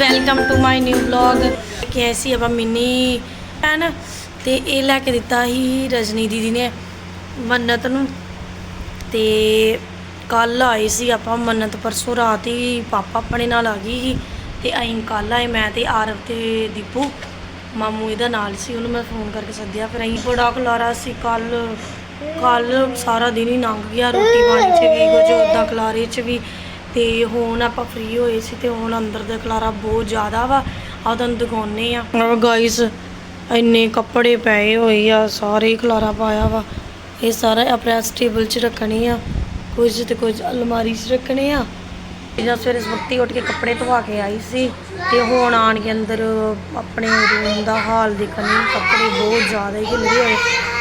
Welcome to my new vlog ਕਿ ਅਸੀਂ ਆਪਾਂ ਮਿੰਨੀ ਪੈਨ ਤੇ ਇਹ ਲੈ ਕੇ ਦਿੱਤਾ ਸੀ ਰਜਨੀ ਦੀਦੀ ਨੇ ਮੰਨਤ ਨੂੰ। ਤੇ ਕੱਲ ਆਏ ਸੀ ਆਪਾਂ ਮੰਨਤ, ਪਰਸੋਂ ਰਾਤ ਹੀ ਪਾਪਾ ਆਪਣੇ ਨਾਲ ਆ ਗਈ ਸੀ। ਤੇ ਅਸੀਂ ਕੱਲ ਆਏ, ਮੈਂ ਤੇ ਆਰਵ ਤੇ ਦੀਪੂ। ਮਾਮੂ ਇਹਦਾ ਨਾਲ ਸੀ, ਉਹਨੂੰ ਮੈਂ ਫੋਨ ਕਰਕੇ ਸੱਦਿਆ। ਫਿਰ ਅਸੀਂ ਬੜਾ ਖਲਾਰਾ ਸੀ ਕੱਲ ਕੱਲ ਸਾਰਾ ਦਿਨ ਹੀ ਲੰਘ ਗਿਆ ਰੋਟੀ ਪਾਣੀ 'ਚ ਵੀ ਕੁਝ ਉਦਾਂ ਖਲਾਰੇ 'ਚ ਵੀ। ਤੇ ਹੁਣ ਆਪਾਂ ਫ੍ਰੀ ਹੋਏ ਸੀ ਤੇ ਹੁਣ ਅੰਦਰ ਦਾ ਖਲਾਰਾ ਬਹੁਤ ਜ਼ਿਆਦਾ ਵਾ। ਆ ਤੁਹਾਨੂੰ ਦਿਖਾਉਨੇ ਆ ਗਾਇਸ ਇੰਨੇ ਕੱਪੜੇ ਪਏ ਹੋਏ ਆ, ਸਾਰੇ ਖਲਾਰਾ ਪਾਇਆ ਵਾ। ਇਹ ਸਾਰਾ ਆਪਣੇ ਟੇਬਲ 'ਚ ਰੱਖਣੇ ਆ। ਕੁਝ ਤੇ ਕੁਝ ਅਲਮਾਰੀ 'ਚ ਰੱਖਣੇ ਆ। ਜਾਂ ਸਵੇਰੇ ਸਵਖਤੀ ਉੱਠ ਕੇ ਕੱਪੜੇ ਧਵਾ ਕੇ ਆਈ ਸੀ ਤੇ ਹੁਣ ਆਣ ਕੇ ਅੰਦਰ ਆਪਣੇ ਰੂਮ ਦਾ ਹਾਲ ਦੇਖਣ ਦੇਖਣੀ ਕੱਪੜੇ ਬਹੁਤ ਜ਼ਿਆਦਾ ਹੀ ਖਿਲਰੇ ਹੋਏ।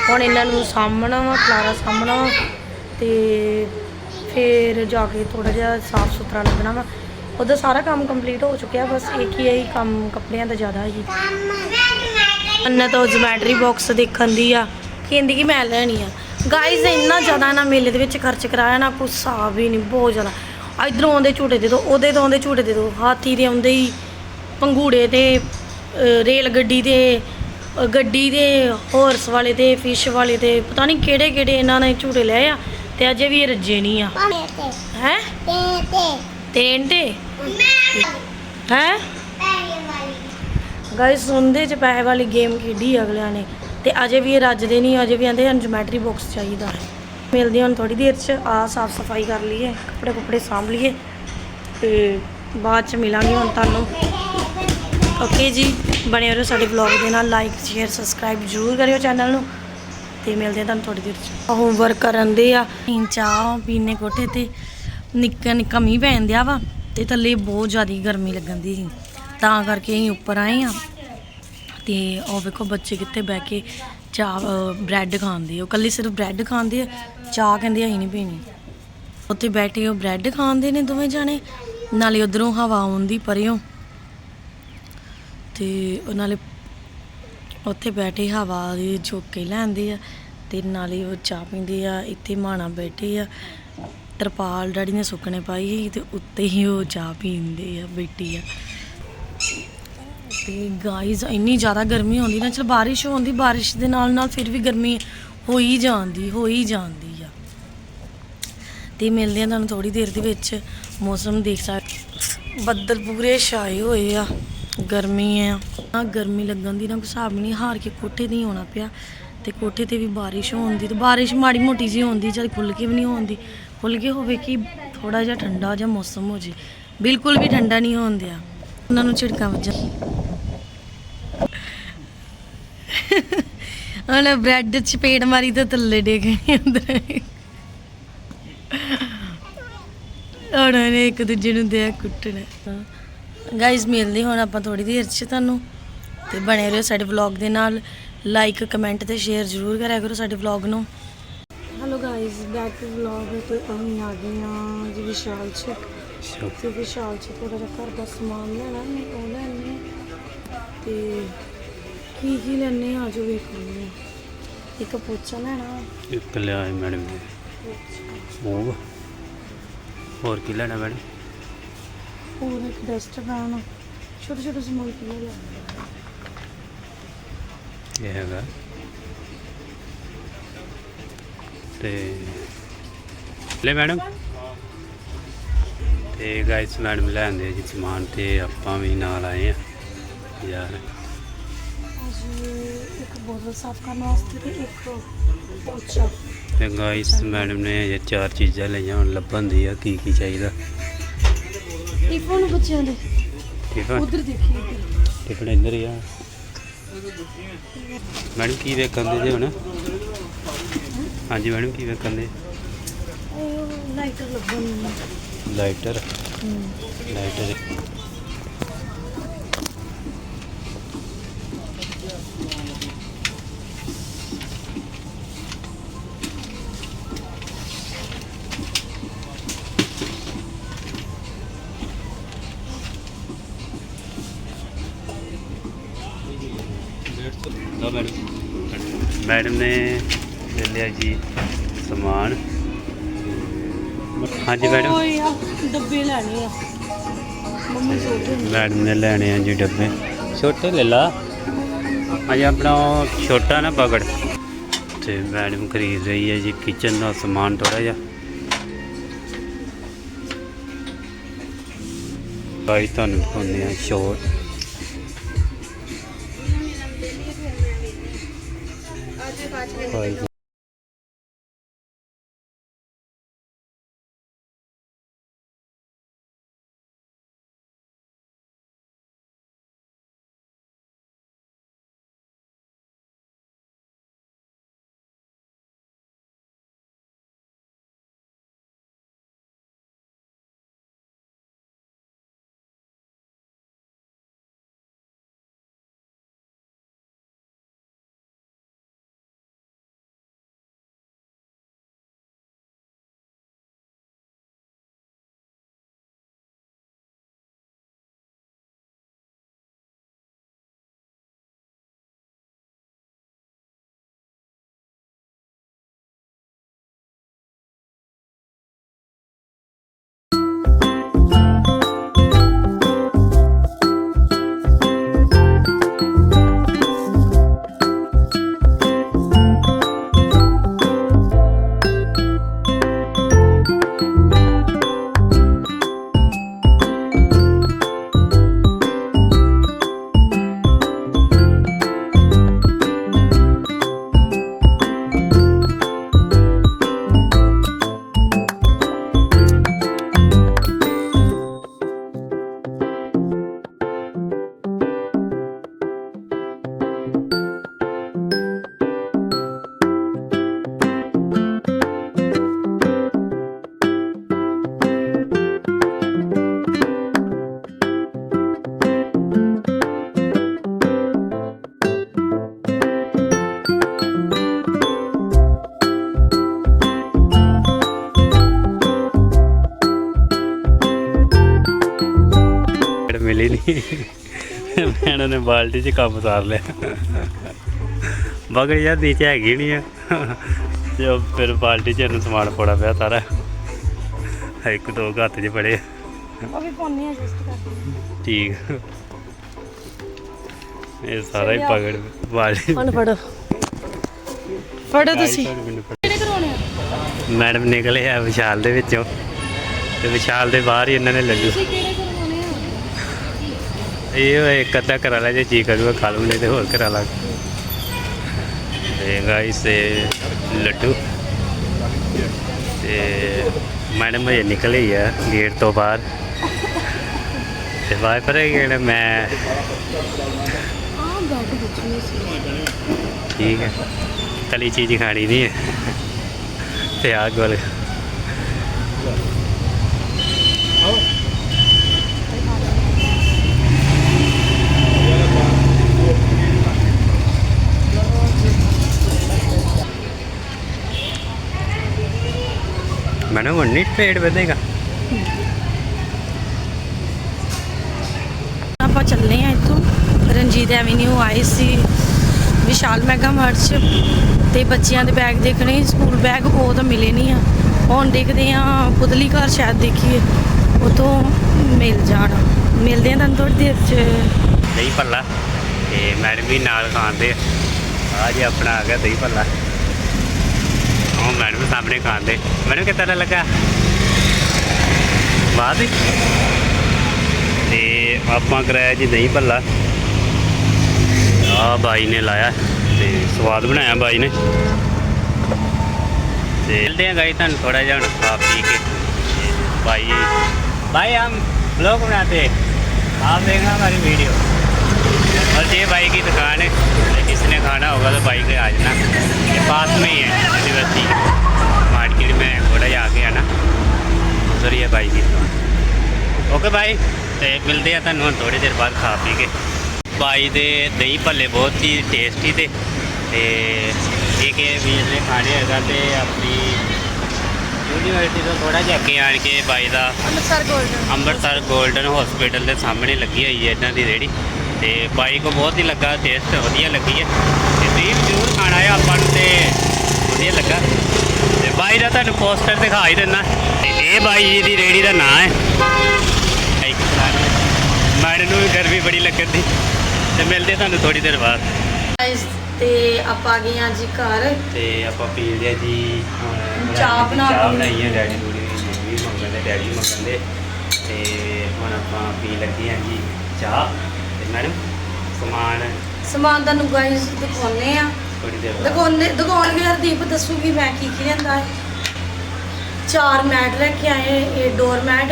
ਹੁਣ ਇਹਨਾਂ ਨੂੰ ਸਾਹਮਣਾ ਵਾ, ਖਲਾਰਾ ਸਾਹਮਣਾ ਵਾ ਤੇ ਫਿਰ ਜਾ ਕੇ ਥੋੜਾ ਜਿਹਾ ਸਾਫ਼ ਸੁਥਰਾ ਲੱਗਣਾ ਵਾ। ਉਹਦਾ ਸਾਰਾ ਕੰਮ ਕੰਪਲੀਟ ਹੋ ਚੁੱਕਿਆ, ਬਸ ਇੱਕ ਹੀ ਇਹੀ ਕੰਮ ਕੱਪੜਿਆਂ ਦਾ ਜ਼ਿਆਦਾ ਹੀ ਅੰਨਾ ਤਾਂ ਜਮੈਟਰੀ ਬਾਕਸ ਦੇਖਣ ਦੀ ਆ, ਕਹਿੰਦੀ ਕਿ ਮੈਂ ਲੈਣੀ ਆ। ਗਾਇਜ਼ ਇੰਨਾ ਜ਼ਿਆਦਾ ਨਾ ਮੇਲੇ ਦੇ ਵਿੱਚ ਖਰਚ ਕਰਾਇਆ, ਨਾ ਕੁਛ ਹਿਸਾਬ ਹੀ ਨਹੀਂ, ਬਹੁਤ ਜ਼ਿਆਦਾ। ਇਧਰੋਂ ਆਉਂਦੇ ਝੂਟੇ ਦੇ ਦੋ, ਉਹਦੇ ਤੋਂ ਆਉਂਦੇ ਝੂਟੇ ਦੇ ਦੋ, ਹਾਥੀ ਦੇ ਆਉਂਦੇ ਹੀ ਪੰਗੂੜੇ ਤੇ ਰੇਲ ਗੱਡੀ ਦੇ ਗੱਡੀ ਦੇ ਹਾਰਸ ਵਾਲੇ ਤੇ ਫਿਸ਼ ਵਾਲੇ ਤੇ ਪਤਾ ਨਹੀਂ ਕਿਹੜੇ ਕਿਹੜੇ ਇਹਨਾਂ ਨੇ ਝੂਟੇ ਲਏ ਆ। ਤੇ ਅਜੇ ਵੀ ਇਹ ਰੱਜੇ ਨਹੀਂ ਆ। ਹੈ? ਤੇਂਟੇ ਹੈ? ਗਾਇਸ ਸੁਣਦੇ ਚ ਪੈਸੇ ਵਾਲੀ ਗੇਮ ਖੇਡੀ ਅਗਲਿਆਂ ਨੇ। ਤੇ ਅਜੇ ਵੀ ਇਹ ਰੱਜਦੇ ਨਹੀਂ ਅਜੇ ਵੀ ਆਂਦੇ ਹਨ ਜਮੈਟਰੀ ਬਾਕਸ ਚਾਹੀਦਾ ਹੈ। ਮਿਲਦੇ ਹਾਂ ਥੋੜੀ ਦੇਰ ਚ ਆ ਸਾਫ਼ ਸਫ਼ਾਈ ਕਰ ਲਈਏ ਕੱਪੜੇ ਕੁਪੜੇ ਸਾਂਭ ਲਈਏ। ਤੇ ਬਾਅਦ ਚ ਮਿਲਾਂਗੇ ਹੁਣ ਤੁਹਾਨੂੰ। ਓਕੇ ਜੀ ਬਣੇ ਰਹੋ ਸਾਡੇ ਵਲੌਗ ਦੇ ਨਾਲ ਲਾਈਕ ਸ਼ੇਅਰ ਸਬਸਕ੍ਰਾਈਬ ਜ਼ਰੂਰ ਕਰਿਓ ਚੈਨਲ ਨੂੰ। ਤੇ ਮਿਲਦੇ ਹਾਂ ਤੁਹਾਨੂੰ ਥੋੜੀ ਦੇਰ ਚ। ਹੋਮਵਰਕ ਕਰਨ ਦੇ ਆ। ਅਸੀਂ ਚਾਹ ਪੀਨੇ ਕੋਠੇ ਤੇ ਨਿੱਕਾ ਨਿੱਕਾ ਮੀਂਹ ਪੈਣ ਦਿਆ ਵਾ ਤੇ ਥੱਲੇ ਬਹੁਤ ਜ਼ਿਆਦਾ ਗਰਮੀ ਲੱਗਣ ਦੀ ਸੀ। ਤਾਂ ਕਰਕੇ ਅਸੀਂ ਉੱਪਰ ਆਏ ਆ ਤੇ ਉਹ ਵੇਖੋ ਬੱਚੇ ਕਿੱਥੇ ਬਹਿ ਕੇ ਚਾਹ ਬ੍ਰੈਡ ਖਾਂਦੇ ਉਹ ਕੱਲੀ ਸਿਰਫ ਬ੍ਰੈਡ ਖਾਂਦੇ ਆ, ਚਾਹ ਕਹਿੰਦੇ ਅਸੀਂ ਨਹੀਂ ਪੀਣੀ। ਉੱਥੇ ਬੈਠੇ ਉਹ ਬ੍ਰੈਡ ਖਾਂਦੇ ਨੇ ਦੋਵੇਂ ਜਾਣੇ, ਨਾਲੇ ਉਧਰੋਂ ਹਵਾ ਆਉਂਦੀ ਪਰਿਓ। ਤੇ ਨਾਲੇ ਉੱਥੇ ਬੈਠੇ ਹਵਾ ਦੇ ਝੋਕੇ ਲੈਂਦੇ ਆ ਤੇ ਨਾਲੇ ਉਹ ਚਾਹ ਪੀਂਦੇ ਆ, ਇੱਥੇ ਮਾਣਾ ਬੈਠੇ ਆ। ਤਰਪਾਲ ਡੈਡੀ ਨੇ ਸੁੱਕਣੇ ਪਾਈ ਸੀ ਤੇ ਉੱਤੇ ਹੀ ਉਹ ਚਾਹ ਪੀਂਦੇ ਆ, ਬੈਠੀ ਆ। ਤੇ ਗਾਈਜ਼ ਇੰਨੀ ਜ਼ਿਆਦਾ ਗਰਮੀ ਹੁੰਦੀ ਨਾ, ਚਲ ਬਾਰਿਸ਼ ਹੁੰਦੀ, ਬਾਰਿਸ਼ ਦੇ ਨਾਲ ਨਾਲ ਫਿਰ ਵੀ ਗਰਮੀ ਹੋਈ ਜਾਂਦੀ ਹੋਈ ਜਾਂਦੀ ਆ। ਤੇ ਮਿਲਦੇ ਆ ਤੁਹਾਨੂੰ ਥੋੜੀ ਦੇਰ ਦੇ ਵਿੱਚ, ਮੌਸਮ ਦੇਖ ਸਕਦੇ ਬੱਦਲ ਪੂਰੇ ਛਾਏ ਹੋਏ ਆ। ਗਰਮੀ ਆ ਆ ਗਰਮੀ ਲੱਗਣ ਦੀ, ਨਾ ਕੋਈ ਹਿਸਾਬ ਨਹੀਂ। ਹਾਰ ਕੇ ਕੋਠੇ ਤੇ ਹੀ ਆਉਣਾ ਪਿਆ। ਤੇ ਕੋਠੇ ਤੇ ਵੀ ਬਾਰਿਸ਼ ਹੋਣ ਦੀ ਤੇ ਬਾਰਿਸ਼ ਮਾੜੀ ਮੋਟੀ ਜੀ ਹੁੰਦੀ ਚਲ ਖੁੱਲ ਕੇ ਵੀ ਨਹੀਂ ਹੁੰਦੀ ਖੁੱਲ ਕੇ ਹੋਵੇ ਕਿ ਥੋੜਾ ਜਿਹਾ ਠੰਡਾ ਜਿਹਾ ਮੌਸਮ ਹੋ ਜੇ। ਬਿਲਕੁਲ ਵੀ ਠੰਡਾ ਨਹੀਂ ਹੋਣ ਦਿਆ। ਉਹਨਾਂ ਨੂੰ ਝਿੜਕਾਂ ਵੱਜਣ। ਉਹਨੇ ਬ੍ਰੈਡ ਚ ਪੇੜ ਮਾਰੀ ਤੇ ਥੱਲੇ ਡੇ ਗਏ ਅੰਦਰ। ਉਹਨਾਂ ਨੇ ਇੱਕ ਦੂਜੇ ਨੂੰ ਦਿਆ ਕੁੱਟਣਾ। ਗਾਇਜ਼ ਮਿਲਦੇ ਹੁਣ ਆਪਾਂ ਥੋੜੀ ਦੇਰ ਚ ਤੁਹਾਨੂੰ। ਤੇ ਬਣੇ ਰਹੋ ਸਾਡੇ ਵਲੌਗ ਦੇ ਨਾਲ। ਲਾਈਕ ਕਮੈਂਟ ਤੇ ਸ਼ੇਅਰ ਜ਼ਰੂਰ ਕਰਿਆ ਕਰੋ ਸਾਡੇ ਵਲੌਗ ਨੂੰ। Hello guys back to vlog ਤੇ ਅਸੀਂ ਆ ਗਏ ਹਾਂ ਜੀ ਵਿਸ਼ਾਲ ਚ। ਤੇ ਵਿਸ਼ਾਲ ਚ ਥੋੜਾ ਜਿਹਾ ਘਰ ਦਾ ਸਮਾਨ ਲੈਣਾ ਹੈ ਉਹ ਲੈਣੇ ਤੇ ਕੀ ਕੀ ਲੈਣੇ ਆ ਜੋ ਵੇਖਣੇ ਆ ਇੱਕ ਪੋਚਾ ਲੈਣਾ। ਇੱਕ ਲਿਆਏ ਮੈਡਮ ਨੇ ਮੂਵ ਹੋਰ ਕੀ ਲੈਣਾ ਮੈਡਮ ਹੋਰ ਇੱਕ ਡਸਟਬਿਨ ਛੋਟੇ ਛੋਟੇ ਸਮਾਨ ਕੀ ਲੈਣਾ ਇਹ ਹੈਗਾ। ਤੇ ਲੈ ਮੈਡਮ। ਤੇ ਗਾਇਸ ਮੈਡਮ ਲੈਂਦੇ ਜੀ ਸਮਾਨ ਤੇ ਆਪਾਂ ਵੀ ਨਾਲ ਆਏ ਆ। ਯਾਰ। ਇੱਕ ਬੋਤਲ ਸਾਫ਼ ਕਰਨ ਵਾਸਤੇ ਤੇ ਇੱਕ ਪੋਚਾ। ਤੇ ਗਾਇਸ ਮੈਡਮ ਨੇ ਇਹ ਚਾਰ ਚੀਜ਼ਾਂ ਲਈਆਂ ਹੁਣ ਲੱਭਣ ਦੀ ਆ ਕੀ ਕੀ ਚਾਹੀਦਾ। ਟਿਫਨ ਬੱਚਿਆਂ ਦੇ ਆ ਉਧਰ ਦੇਖੀ ਇੱਧਰ। ਟਿਫਨ ਇੱਧਰ ਹੀ ਆ। ਮੈਡਮ ਕੀ ਵੇਖਣ ਦੇ ਜੀ ਹੁਣ? ਹਾਂਜੀ ਮੈਡਮ ਕੀ ਵੇਖਣ ਦੇ? ਲਾਈਟਰ ਲੱਭਣ ਨੂੰ। ਲਾਈਟਰ? ਹੂੰ। ਲਾਈਟਰ। ਲਓ ਮੈਡਮ ਮੈਡਮ ਨੇ ਲੈ ਲਿਆ ਜੀ ਸਮਾਨ। ਹਾਂਜੀ ਮੈਡਮ ਡੱਬੇ ਲੈਣੇ ਆ। ਮੰਮੀ ਸੋ। ਗਈ ਮੈਡਮ ਨੇ ਲੈਣੇ ਆ ਜੀ ਡੱਬੇ। ਛੋਟੇ ਲੈ ਲਾ। ਅਜੇ ਆਪਣਾ ਉਹ ਛੋਟਾ ਨਾ ਪਕੜ। ਤੇ ਮੈਡਮ ਖਰੀਦ ਰਹੀ ਹੈ ਜੀ ਕਿਚਨ ਦਾ ਸਮਾਨ ਥੋੜਾ ਜਿਹਾ। ਬਾਈ ਤੁਹਾਨੂੰ ਦਿਖਾਉਂਦੇ ਆ ਸ਼ੋਟ ਬਾਈ ਮਿਲੀ ਨਹੀਂ ਮੈਡਮ ਨੇ ਬਾਲਟੀ 'ਚ ਕੰਮ ਸਾਰ ਲਿਆ। ਬਗੜ ਯਾਰ ਨੀਚੇ ਹੈਗੀ ਨਹੀਂ ਆ। ਫਿਰ ਬਾਲਟੀ 'ਚ ਇਹਨੂੰ ਸਮਾਨ ਪਾਉਣਾ ਪਿਆ ਸਾਰਾ। ਇੱਕ ਦੋ ਹੱਥ 'ਚ ਪੜੇ ਉਹ ਵੀ ਪਾਉਣੀ ਆ ਜਸਟ ਕਰ ਠੀਕ ਇਹ ਸਾਰਾ ਹੀ ਪਗੜ ਬਾਲਟੀ ਹੁਣ ਫੜੋ। ਫੜੋ ਤੁਸੀਂ। ਕਿਹੜੇ ਕਰਾਉਣੇ ਮੈਡਮ ਨਿਕਲੇ ਆ ਵਿਸ਼ਾਲ ਦੇ ਵਿੱਚੋਂ। ਤੇ ਵਿਸ਼ਾਲ ਦੇ ਬਾਹਰ ਹੀ ਇਹਨਾਂ ਨੇ ਲੱਡੂ। ਇਹ ਇੱਕ ਅੱਧਾ ਕਰਾ ਲੈ ਜੇ ਜੀ ਕਰੂਗਾ ਖਾ ਲੂ ਨਹੀਂ ਤੇ ਹੋਰ ਕਰਾ ਲਾ। ਤੇ ਗਾਇਸ ਇਹ ਲੱਡੂ। ਤੇ ਮੈਡਮ ਹਜੇ ਨਿਕਲੇ ਆ ਗੇਟ ਤੋਂ ਬਾਹਰ। ਤੇ ਵਾਈਪਰ ਹੈ ਕਿ ਮੈਂ ਠੀਕ ਹੈ। ਤਲੀ ਚੀਜ਼ ਖਾਣੀ ਨਹੀਂ ਹੈ। ਤੇ ਆ ਗੋਲ। मैडम उन्नीस पे एड बनेगा ਆਪਾਂ ਚੱਲੇ ਆ ਇੱਥੋਂ। ਰਣਜੀਤ ਐਵੇਨਿਊ ਆਏ ਸੀ ਵਿਸ਼ਾਲ ਮੈਗਾ ਮਾਰਟ ਤੇ ਬੱਚਿਆਂ ਦੇ ਬੈਗ ਦੇਖਣੇ ਸਕੂਲ ਬੈਗ ਉਹ ਤਾਂ ਮਿਲੇ ਨਹੀਂ ਆ। ਹੁਣ ਦੇਖਦੇ ਆ ਪੁਤਲੀ ਘਰ ਸ਼ਾਇਦ ਦੇਖੀਏ। ਉਤੋਂ ਮਿਲ ਜਾਣ। ਮਿਲਦੇ ਆ ਤੁਹਾਨੂੰ ਥੋੜੀ ਦੇਰ 'ਚ। ਦਹੀਂ ਭੱਲਾ। ਤੇ ਮੈਡਮ ਵੀ ਨਾਲ ਖਾਂਦੇ ਆ। ਆ ਜੀ ਆਪਣਾ ਆ ਗਿਆ ਦਹੀਂ ਭੱਲਾ। ਉਹ ਮੈਡਮ ਸਾਹਮਣੇ ਖਾਂਦੇ ਮੈਨੂੰ ਕਿੱਦਾਂ ਦਾ ਲੱਗਾ ਬਾਅਦ ਤੇ ਆਪਾਂ ਕਰਾਇਆ ਜੀ ਦਹੀਂ ਭੱਲਾ ਆ ਬਾਈ ਨੇ ਲਾਇਆ ਤੇ ਸਵਾਦ ਬਣਾਇਆ ਬਾਈ ਨੇ ਤੇ ਮਿਲਦੇ ਆ ਗਾਈ ਤੁਹਾਨੂੰ ਥੋੜਾ ਜਿਹਾ ਹੁਣ ਖਾ ਪੀ ਕੇ ਤੇ ਬਾਈ भाई हम ब्लॉग बनाते हैं आप देखना हमारी वीडियो और ये भाई की दुकान है किसने खाना होगा तो भाई के आ जाना ये पास में ही है यूनिवर्सिटी मार्केट में थोड़ा ही आगे आना उधर ही है भाई की दुकान ओके भाई ਤੇ ਮਿਲਦੇ ਆ ਤੁਹਾਨੂੰ ਥੋੜੀ ਦੇਰ ਬਾਅਦ ਖਾ ਪੀ ਕੇ। ਬਾਈ ਦੇ ਦਹੀਂ ਭੱਲੇ ਬਹੁਤ ਹੀ ਟੇਸਟੀ ਤੇ ਤੇ ਇਹ ਕਿ ਵੀ ਨੇ ਖਾਣੇ ਹੈਗਾ ਤੇ ਆਪਣੀ ਯੂਨੀਵਰਸਿਟੀ ਤੋਂ ਥੋੜਾ ਜਿਹਾ ਅੱਗੇ ਆਣ ਕੇ ਬਾਈ ਦਾ Amritsar golden Amritsar golden hospital ਦੇ ਸਾਹਮਣੇ ਲੱਗੀ ਹੋਈ ਹੈ ਇਹਨਾਂ ਦੀ ਰੇੜੀ ਤੇ ਬਾਈ ਕੋ ਬਹੁਤ ਹੀ ਲੱਗਾ ਟੇਸਟ ਵਧੀਆ ਲੱਗੀ ਹੈ ਤੇ ਤੁਸੀਂ ਵੀ ਜ਼ਰੂਰ ਖਾਣਾ ਹੈ ਆਪਾਂ ਨੂੰ ਤੇ ਵਧੀਆ ਲੱਗਾ। ਤੇ ਬਾਈ ਦਾ ਤੁਹਾਨੂੰ ਪੋਸਟਰ ਦਿਖਾ ਹੀ ਦਿੰਦਾ। ਤੇ ਇਹ ਬਾਈ ਜੀ ਦੀ ਰੇੜੀ ਦਾ ਨਾਂ ਹੈ। ਇੱਕ ਬੜੀ ਲੱਗਣ ਦੀ। ਤੇ ਮਿਲਦੇ ਤੁਹਾਨੂੰ ਥੋੜੀ ਦੇਰ ਬਾਅਦ। ਤੇ ਆਪਾਂ ਆ ਗਏ ਹਾਂ ਜੀ ਘਰ। ਤੇ ਆਪਾਂ ਪੀ ਲਿਆ ਜੀ ਚਾਹ ਬਣਾ ਚਾਹ ਕੇ। ਬਣਾਈ ਹੈ ਡੈਡੀ ਥੋੜੀ ਮੰਮੀ ਮੰਗਣ ਦੇ ਡੈਡੀ ਮੰਗਣ ਦੇ। ਤੇ ਹੁਣ ਆਪਾਂ ਪੀ ਲੱਗੇ ਹਾਂ ਜੀ ਚਾਹ। ਮੈਡਮ ਸਮਾਨ? ਸਮਾਨ ਤੁਹਾਨੂੰ ਗਾਇਸ ਦਿਖਾਉਨੇ ਆ ਥੋੜੀ ਦੇਰ ਬਾਅਦ। ਦਿਖਾਉਨੇ ਦਿਖਾਉਣਗੇ ਹਰਦੀਪ ਦੱਸੂਗੀ ਮੈਂ ਕੀ ਕੀ ਲੈਂਦਾ ਹੈ। ਚਾਰ ਮੈਟ ਲੈ ਕੇ ਆਏ ਇਹ ਡੋਰ ਮੈਟ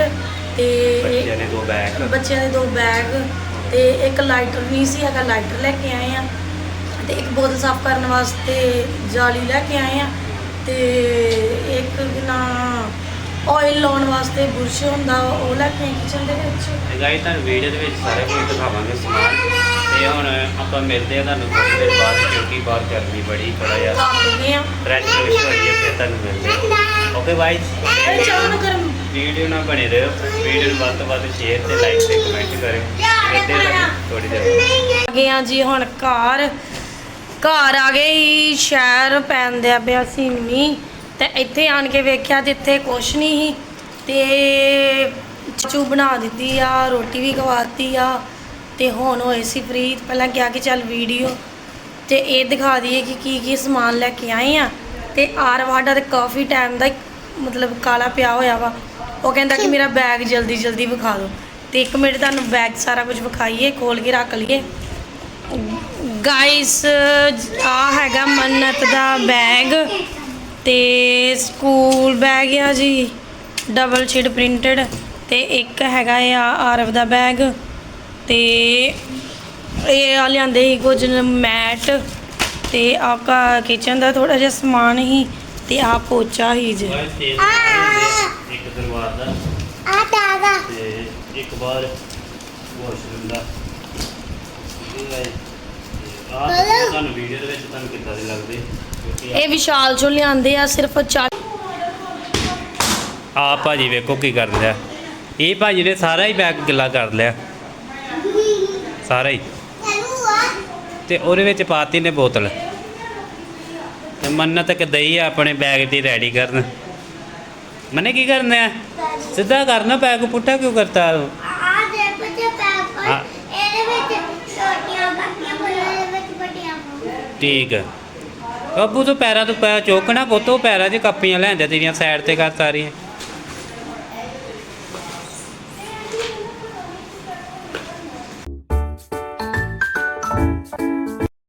ਤੇ ਬੱਚਿਆਂ ਨੇ ਦੋ ਬੈਗ। ਬੱਚਿਆਂ ਦੇ ਦੋ ਬੈਗ ਤੇ ਇੱਕ ਲਾਈਟਰ ਨਹੀਂ ਸੀ ਹੈਗਾ ਲਾਈਟਰ ਲੈ ਕੇ ਆਏ ਆ ਤੇ ਇੱਕ ਬੋਤਲ ਸਾਫ਼ ਕਰਨ ਵਾਸਤੇ ਜਾਲੀ ਲੈ ਕੇ ਆਏ ਆ ਤੇ ਇੱਕ ਨਾ ਆਇਲ ਲਾਉਣ ਵਾਸਤੇ ਬੁਰਸ਼ ਹੁੰਦਾ ਉਹ ਲੈ ਕੇ ਕਿਚਨ ਦੇ ਵਿੱਚ। ਤੇ ਗਾਈ ਤੁਹਾਨੂੰ ਵੀਡੀਓ ਦੇ ਵਿੱਚ ਸਾਰੇ ਕੁਝ ਦਿਖਾਵਾਂਗੇ ਸਮਾਨ। ਤੇ ਹੁਣ ਆਪਾਂ ਮਿਲਦੇ ਆ ਤੁਹਾਨੂੰ ਥੋੜੀ ਦੇਰ ਬਾਅਦ ਕਿਉਂਕਿ ਬਾਹਰ ਗਰਮੀ ਬੜੀ ਥੋੜਾ ਜਿਹਾ ਗਏ ਆ। ਫਰੈਸ਼ ਫਰੈਸ਼ ਹੋ ਜਾਈਏ ਫਿਰ ਤੁਹਾਨੂੰ ਮਿਲਦੇ ਆ ਓਕੇ ਬਾਈ ਚਾਹ ਨੂੰ ਗਰਮ। ਵੀਡੀਓ ਨਾਲ ਬਣੇ ਰਹੋ। ਵੀਡੀਓ ਨੂੰ ਵੱਧ ਤੋਂ ਵੱਧ ਸ਼ੇਅਰ ਤੇ ਲਾਈਕ ਤੇ ਕਮੈਂਟ ਕਰਿਓ ਆ ਥੋੜੀ ਦੇਰ ਆ ਗਏ ਆ ਜੀ ਹੁਣ ਘਰ। ਘਰ ਆ ਗਏ ਸ਼ਹਿਰ ਪੈਂਦਿਆ ਪਿਆ ਸੀ ਮੀਂਹ ਤੇ ਇੱਥੇ ਆਣ ਕੇ ਵੇਖਿਆ ਤੇ ਇੱਥੇ ਕੁਛ ਨਹੀਂ ਸੀ। ਤੇ ਚੂ ਬਣਾ ਦਿੱਤੀ ਆ, ਰੋਟੀ ਵੀ ਖਵਾਤੀ ਆ, ਤੇ ਹੁਣ ਹੋਏ ਸੀ ਫਰੀ ਪਹਿਲਾਂ ਕਿਹਾ ਕਿ ਚੱਲ ਵੀਡੀਓ ਤੇ ਇਹ ਦਿਖਾ ਦਈਏ ਕਿ ਕੀ ਕੀ ਸਮਾਨ ਲੈ ਕੇ ਆਏ ਆ। ਤੇ ਆਰਵਾਡਾ ਤੇ ਕਾਫੀ ਟਾਈਮ ਦਾ ਮਤਲਬ ਕਾਲਾ ਪਿਆ ਹੋਇਆ ਵਾ। ਉਹ ਕਹਿੰਦਾ ਕਿ ਮੇਰਾ ਬੈਗ ਜਲਦੀ ਜਲਦੀ ਵਿਖਾ ਦਿਓ ਤੇ ਇੱਕ ਮਿੰਟ ਤੁਹਾਨੂੰ ਬੈਗ ਸਾਰਾ ਕੁਝ ਵਿਖਾਈਏ, ਖੋਲ ਕੇ ਰੱਖ ਲਈਏ। ਗਾਇਸ ਆ ਹੈਗਾ ਮੰਨਤ ਦਾ ਬੈਗ ਤੇ ਸਕੂਲ ਬੈਗ ਆ ਜੀ ਡਬਲ ਸ਼ੀਟ ਪ੍ਰਿੰਟਡ ਤੇ ਇੱਕ ਹੈਗਾ ਆ ਆਰਵ ਦਾ ਬੈਗ ਤੇ ਇਹ ਆ ਲਿਆਂਦੇ ਸੀ ਕੁਝ ਮੈਟ ਤੇ ਆ ਕਿਚਨ ਦਾ ਥੋੜਾ ਜਿਹਾ ਸਮਾਨ ਹੀ ਤੇ ਆ ਪੋਚਾ ਹੀ ਜੀ। ਇੱਕ ਦਰਵਾਜ਼ਾ ਦਾ ਆ। ਦਾਦਾ ਤੇ ਇੱਕ ਬਾਹਰ ਵਾਸ਼ਰੂਮ ਦਾ। ਇਹ ਹੈ ਆ ਤੁਹਾਨੂੰ ਵੀਡੀਓ ਦੇ ਵਿੱਚ ਤੁਹਾਨੂੰ ਕਿੱਦਾਂ ਦੇ ਲੱਗਦੇ? ਇਹ ਵਿਸ਼ਾਲ ਚੋਂ ਲਿਆਂਦੇ ਆ ਸਿਰਫ 40 ਆ ਭਾਜੀ ਵੇਖੋ ਕੀ ਕਰ ਰਿਹਾ। ਇਹ ਭਾਜੀ ਨੇ ਸਾਰਾ ਹੀ ਬੈਗ ਗਿੱਲਾ ਕਰ ਲਿਆ। ਸਾਰਾ ਹੀ। ਚਲੂ ਆ ਤੇ ਉਹਦੇ ਵਿੱਚ ਪਾਤੀ ਨੇ ਬੋਤਲ। ਤੇ ਮੰਨਤ ਕਿ ਦਈ ਆ ਆਪਣੇ ਬੈਗ ਦੀ ਰੈਡੀ ਕਰਨ। ਮਨੇ ਕੀ ਕਰਨਾ ਹੈ ਸਿੱਧਾ ਕਰਨਾ ਬੈਗ ਪੁੱਠਾ ਕਿਉਂ ਕਰਤਾ? ਆ ਦੇ ਬੱਚੇ ਪੈਪਰ ਹਾਂ। ਇਹਦੇ ਵਿੱਚ ਛੋਟੀਆਂ ਬਾਕੀਆਂ ਬੋਲਾਂ ਦੇ ਵਿੱਚ ਵੱਡੀਆਂ ਪਾਓ ਠੀਕ ਹੈ ਅੱਬੂ ਤੋਂ ਪੈਰਾਂ ਤੋਂ ਪੈ ਚੋਕਣਾ ਬੋਤੋ ਪੈਰਾਂ 'ਚ ਕਾਪੀਆਂ ਲੈਂਦੇ ਤੇਰੀਆਂ ਸਾਈਡ ਤੇ ਕਰ ਸਾਰੀਆਂ।